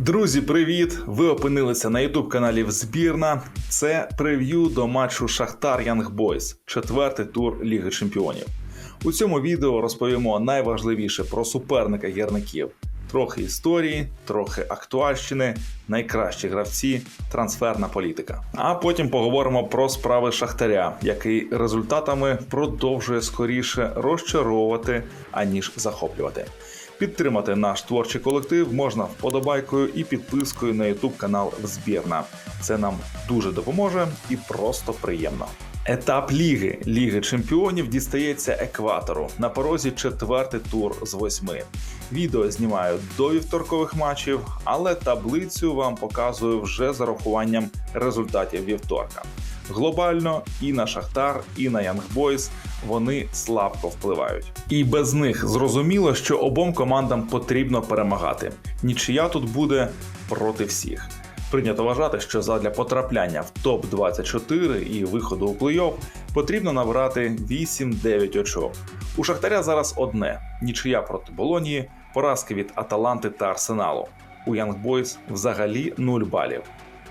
Друзі, привіт! Ви опинилися на ютуб каналі Збірна. Це прев'ю до матчу Шахтар Янг Бойс, четвертий тур Ліги Чемпіонів. У цьому відео розповімо найважливіше про суперника гірників. Трохи історії, трохи актуальщини, найкращі гравці, трансферна політика. А потім поговоримо про справи Шахтаря, який результатами продовжує скоріше розчаровувати аніж захоплювати. Підтримати наш творчий колектив можна вподобайкою і підпискою на YouTube канал Збірна. Це нам дуже допоможе і просто приємно. Етап ліги Ліги Чемпіонів дістається екватору на порозі четвертий тур з восьми. Відео знімаю до вівторкових матчів, але таблицю вам показую вже з урахуванням результатів вівторка. Глобально і на Шахтар, і на Янгбойс вони слабко впливають. І без них зрозуміло, що обом командам потрібно перемагати. Нічия тут буде проти всіх. Прийнято вважати, що задля потрапляння в топ 24 і виходу у плей-офф потрібно набрати 8-9 очок. У Шахтаря зараз одне: нічия проти Болонії, поразки від Аталанти та Арсеналу. У Янгбойс взагалі 0 балів.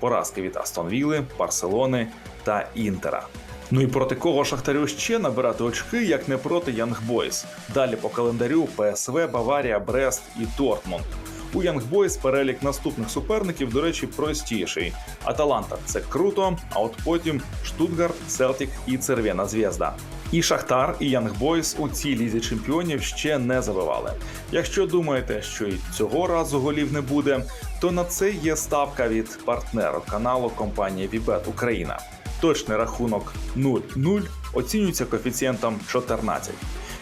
Поразки від Астон Вілли, Барселони та Інтера. Ну і проти кого Шахтарю ще набирати очки, як не проти Янгбойс. Далі по календарю ПСВ, Баварія, Брест і Дортмунд. У Янгбойс перелік наступних суперників, до речі, простіший. Аталанта це круто, а от потім Штутгарт, Селтік і Цервена Зв'язда. І Шахтар, і Янгбойс у цій лізі чемпіонів ще не забивали. Якщо думаєте, що і цього разу голів не буде, то на це є ставка від партнеру каналу компанії Вібет Україна. Точний рахунок 0-0 оцінюється коефіцієнтом 14.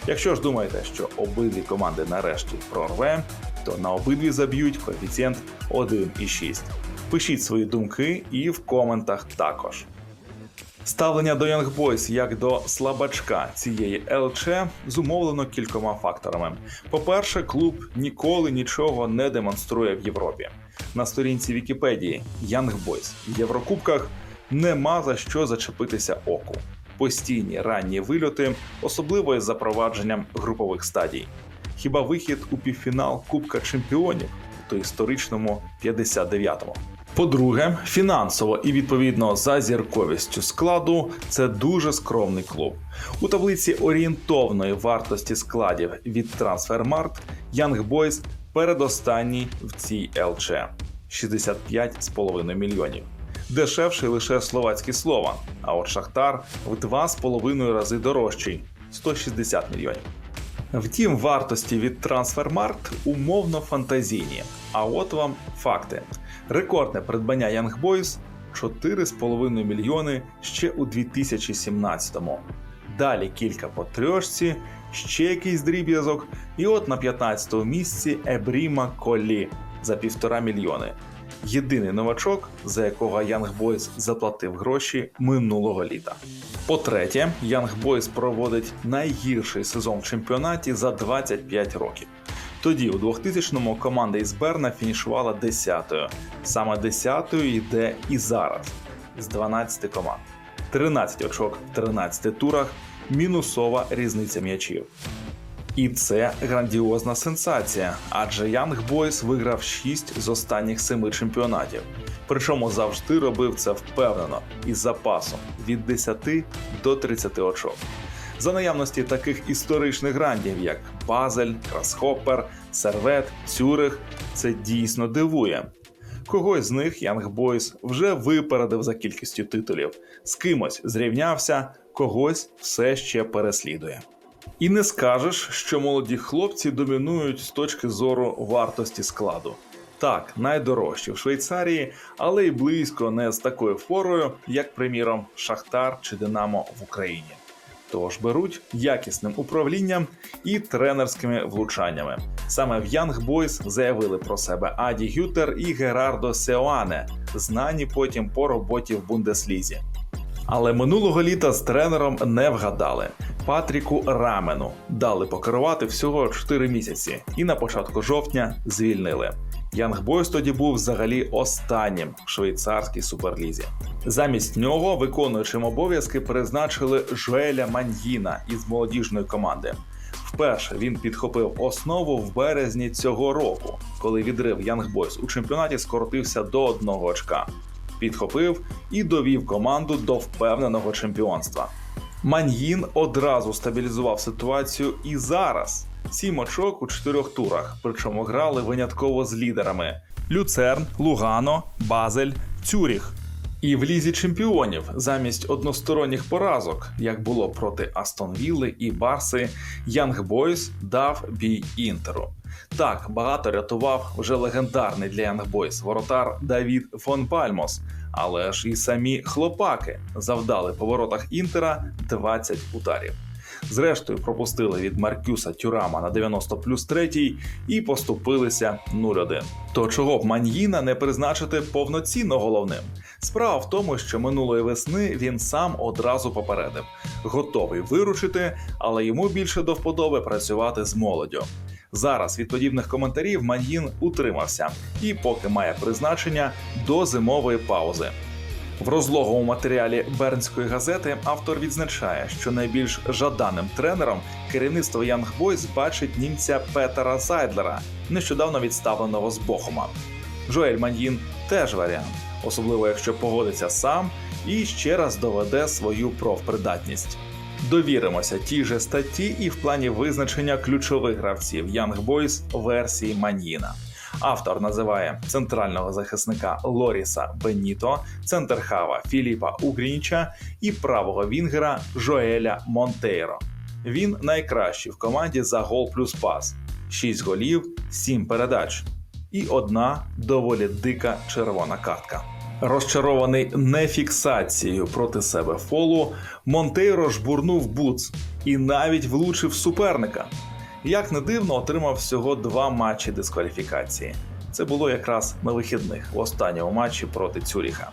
Якщо ж думаєте, що обидві команди нарешті прорве, то на обидві заб'ють коефіцієнт 1,6. Пишіть свої думки і в коментах також. Ставлення до Young Boys як до слабачка цієї ЛЧ зумовлено кількома факторами. По-перше, клуб ніколи нічого не демонструє в Європі. На сторінці Вікіпедії Young Boys в Єврокубках нема за що зачепитися оку. Постійні ранні вильоти, особливо із запровадженням групових стадій. Хіба вихід у півфінал Кубка Чемпіонів у історичному 59-му. По-друге, фінансово і відповідно за зірковістю складу це дуже скромний клуб. У таблиці орієнтовної вартості складів від Transfermarkt Young Boys передостанній в цій ЛЧ 65,5 мільйонів. Дешевший лише словацький Слован, а от Шахтар в 2,5 рази дорожчий 160 мільйонів. Втім, вартості від Transfermarkt умовно фантазійні. А от вам факти: рекордне придбання Young Boys 4,5 мільйони ще у 2017-му. Далі кілька по трьошці, ще якийсь дріб'язок, і от на 15-му місці Ебріма Колі за півтора мільйони. Єдиний новачок, за якого Young Boys заплатив гроші минулого літа. По-третє, Young Boys проводить найгірший сезон в чемпіонаті за 25 років. Тоді, у 2000-му, команда із Берна фінішувала 10-ю. Саме 10-ю йде і зараз з 12 команд. 13 очок в 13 турах, мінусова різниця м'ячів. І це грандіозна сенсація, адже Young Boys виграв 6 з останніх 7 чемпіонатів. Причому завжди робив це впевнено із запасом від 10 до 30 очок. За наявності таких історичних грандів, як Базель, Красхоппер, Сервет, Цюрих, це дійсно дивує. Когось з них Young Boys вже випередив за кількістю титулів, з кимось зрівнявся, когось все ще переслідує. І не скажеш, що молоді хлопці домінують з точки зору вартості складу. Так, найдорожчі в Швейцарії, але й близько не з такою форою, як, приміром, Шахтар чи Динамо в Україні. Тож беруть якісним управлінням і тренерськими влучаннями. Саме в Young Boys заявили про себе Аді Гютер і Герардо Сеоане, знані потім по роботі в Бундеслізі. Але минулого літа з тренером не вгадали. Патріку Рамену дали покерувати всього 4 місяці, і на початку жовтня звільнили. Янг Бойс тоді був взагалі останнім в швейцарській суперлізі. Замість нього виконуючим обов'язки призначили Жуеля Маньїна із молодіжної команди. Вперше він підхопив основу в березні цього року, коли відрив Young Boys у чемпіонаті скоротився до одного очка. Підхопив і довів команду до впевненого чемпіонства. Маньїн одразу стабілізував ситуацію і зараз. Сім очок у чотирьох турах, причому грали винятково з лідерами: Люцерн, Лугано, Базель, Цюріх. І в лізі чемпіонів замість односторонніх поразок, як було проти Астон Вілли і Барси, Янг Бойс дав бій Інтеру. Так багато рятував вже легендарний для Янг Бойс воротар Давід фон Пальмос, але ж і самі хлопаки завдали по воротах Інтера 20 ударів. Зрештою, пропустили від Маркюса Тюрама на 90 плюс 3 і поступилися 0-1. То чого б Маньїна не призначити повноцінно головним? Справа в тому, що минулої весни він сам одразу попередив, готовий виручити, але йому більше до вподоби працювати з молоддю. Зараз від подібних коментарів Маньїн утримався і поки має призначення до зимової паузи. В розлоговому матеріалі Бернської газети автор відзначає, що найбільш жаданим тренером керівництво Young Boys бачить німця Петера Зайдлера, нещодавно відставленого з Бохума. Жоель Маньїн теж варіант, особливо якщо погодиться сам і ще раз доведе свою профпридатність. Довіримося тій же статті і в плані визначення ключових гравців Young Boys версії Маньїна. Автор називає центрального захисника Лоріса Беніто, центрхава Філіпа Угрінча і правого вінгера Жоеля Монтейро. Він найкращий в команді за гол плюс пас: 6 голів, 7 передач і одна доволі дика червона картка. Розчарований не фіксацією проти себе фолу, Монтейро жбурнув буц і навіть влучив суперника. Як не дивно, отримав всього два матчі дискваліфікації. Це було якраз на вихідних в останньому матчі проти Цюріха.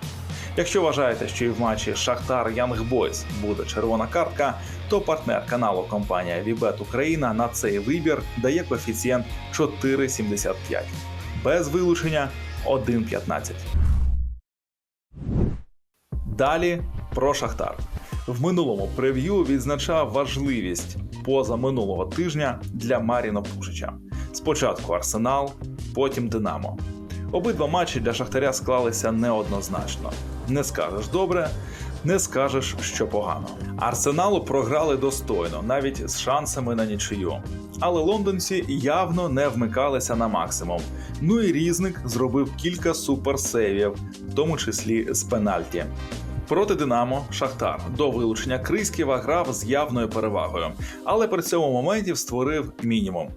Якщо вважаєте, що і в матчі Шахтар Young Boys буде червона картка, то партнер каналу компанія Вібет Україна на цей вибір дає коефіцієнт 4,75. Без вилучення 1,15. Далі про Шахтар. В минулому прев'ю відзначав важливість поза минулого тижня для Маріна Пушича. Спочатку Арсенал, потім Динамо. Обидва матчі для Шахтаря склалися неоднозначно. Не скажеш добре, не скажеш, що погано. Арсеналу програли достойно, навіть з шансами на нічию. Але лондонці явно не вмикалися на максимум. Ну і різник зробив кілька суперсейвів, в тому числі з пенальті. Проти Динамо Шахтар до вилучення Криськіва грав з явною перевагою, але при цьому моменті створив мінімум.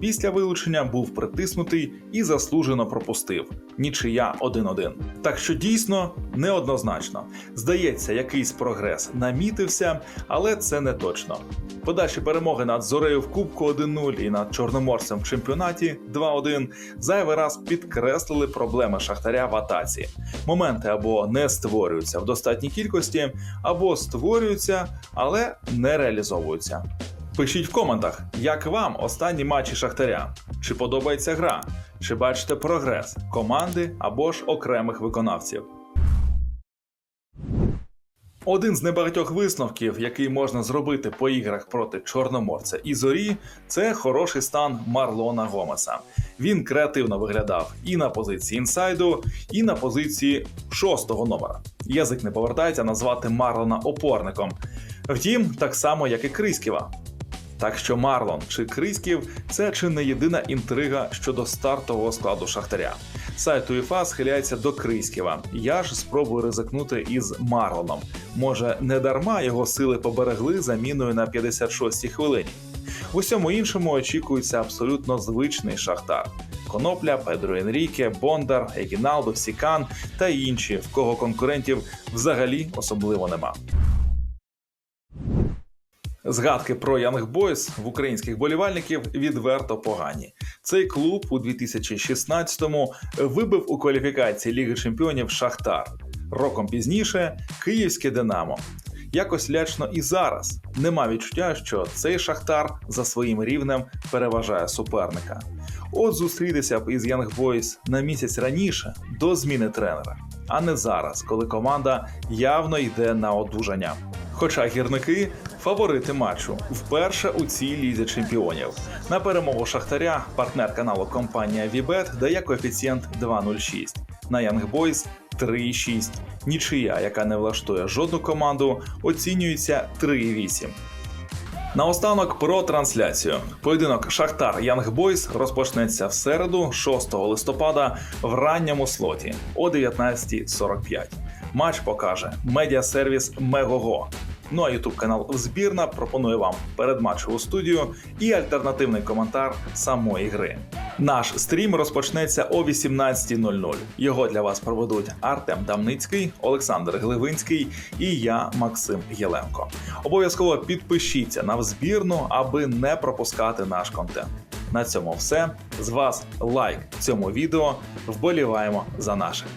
Після вилучення був притиснутий і заслужено пропустив. Нічия 1-1. Так що дійсно неоднозначно. Здається, якийсь прогрес намітився, але це не точно. Подальші перемоги над Зорею в Кубку 1-0 і над Чорноморцем в чемпіонаті 2-1 зайвий раз підкреслили проблеми Шахтаря в атаці. Моменти або не створюються в достатній кількості, або створюються, але не реалізовуються. Пишіть в коментах, як вам останні матчі Шахтаря. Чи подобається гра, чи бачите прогрес команди або ж окремих виконавців. Один з небагатьох висновків, який можна зробити по іграх проти Чорноморця і зорі, це хороший стан Марлона Гомеса. Він креативно виглядав і на позиції інсайду, і на позиції шостого номера. Язик не повертається назвати Марлона опорником. Втім, так само, як і Криськіва. Так що Марлон чи Криськів це чи не єдина інтрига щодо стартового складу Шахтаря. Сайт УЄФА схиляється до Криськіва. Я ж спробую ризикнути із Марлоном. Може, не дарма його сили поберегли заміною на 56-й хвилині. В усьому іншому очікується абсолютно звичний Шахтар. Конопля, Педро Енріке, Бондар, Егіналдо, Сікан та інші, в кого конкурентів взагалі особливо нема. Згадки про Young Boys в українських болівальників відверто погані. Цей клуб у 2016-му вибив у кваліфікації Ліги Чемпіонів Шахтар. Роком пізніше Київське Динамо. Якось лячно і зараз нема відчуття, що цей шахтар за своїм рівнем переважає суперника. От зустрітися б із Young Boys на місяць раніше до зміни тренера, а не зараз, коли команда явно йде на одужання. Хоча гірники фаворити матчу вперше у цій лізі чемпіонів. На перемогу Шахтаря партнер каналу компанія Вібет дає коефіцієнт 2,06. На Young Boys 3,6. Нічия, яка не влаштує жодну команду, оцінюється 3,8. Наостанок про трансляцію. Поєдинок Шахтар Янг Бойс розпочнеться в середу, 6 листопада, в ранньому слоті о 19.45. Матч покаже медіасервіс Мегого. Ну а ютуб канал Збірна пропонує вам передматчеву студію і альтернативний коментар самої гри. Наш стрім розпочнеться о 18.00. Його для вас проведуть Артем Дамницький, Олександр Гливинський і я, Максим Єленко. Обов'язково підпишіться на збірну, аби не пропускати наш контент. На цьому все. З вас лайк цьому відео. Вболіваємо за наших.